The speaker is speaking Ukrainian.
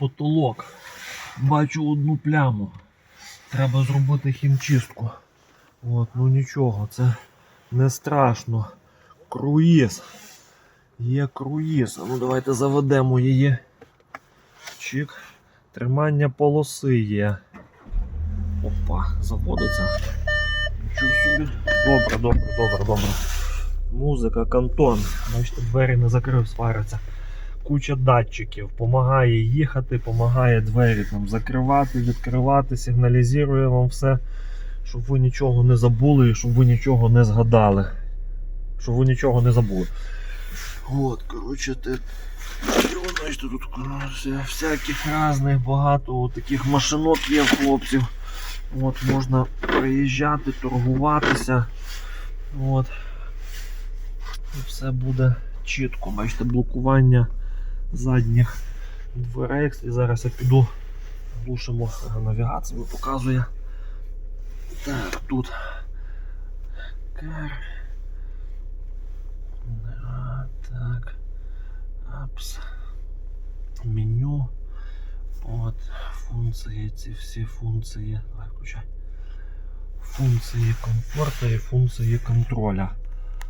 потолок. Бачу одну пляму. Треба зробити хімчистку. От, ну нічого, це не страшно. Круїз. Є круїз. Ну давайте заведемо її. Чик. Тримання полоси є. Опа, заводиться. Нічого. Добре, добре, добре, добре. Музика, кантон. Бачите, двері не закрив, свариться. Куча датчиків. Помагає їхати, помагає двері там закривати, відкривати, сигналізує вам все, щоб ви нічого не забули і щоб ви нічого не згадали. Щоб ви нічого не забули. От, коротше, ти. Бачите, тут всяких різних багато таких машинок є хлопців. От, можна приїжджати, торгуватися. От. І все буде чітко. Бачите, блокування задніх дверей. І зараз я піду глушимо навігацію, показує. Так, тут. Кар. Да, Так. Апс. Меню. От. Функції, ці всі функції. Давай включай. Функції комфорту і функції контроля.